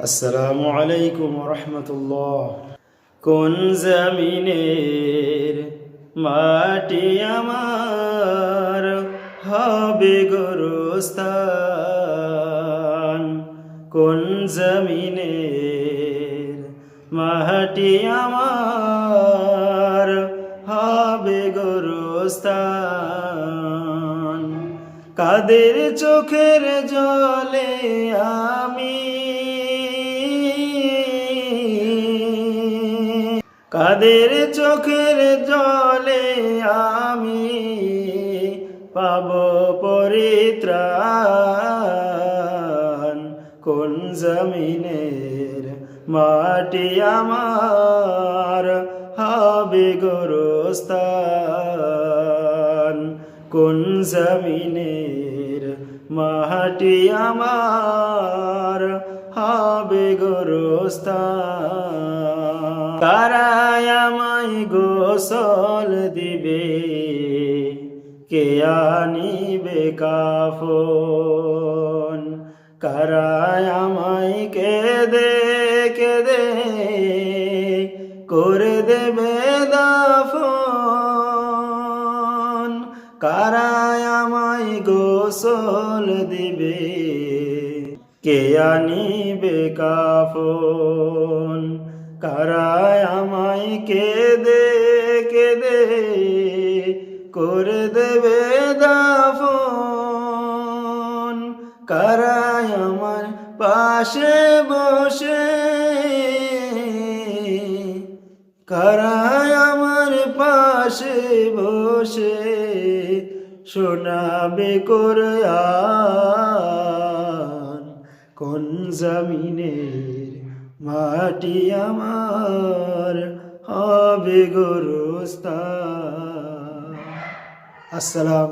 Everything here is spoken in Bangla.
আসসালামু আলাইকুম রহমতুল্লাহ কোন জমিনের মাটি আমার হবে গরুস্তান কোন জমিনের মাটি আমার হবে গরুস্তান কাদের চোখের জলে আমি কাদের চোখের জলে আমি পাব পরিত্রাণ? কোন জমিনের মাটি আমার হবে গরুস্তান কোন জমিনের মাটি আমার হবে গরুস্তান কারায় আমায় গোসল দিবে, কে আনিবে কাফন? কারায় আমায় কেদে কেদে করে দেবে দাফন। কারায় আমায় গোসল দিবে, কে আনিবে কাফন? কারায় আমায় কেদে কেদে করে দেবে দাফন। কারায় আমার পাশে বসে, কারায় আমার পাশে বসে শোনাবে কোরআন। কোন জমিনের মাটি আমার হবে গুরুস্তা আসসালাম।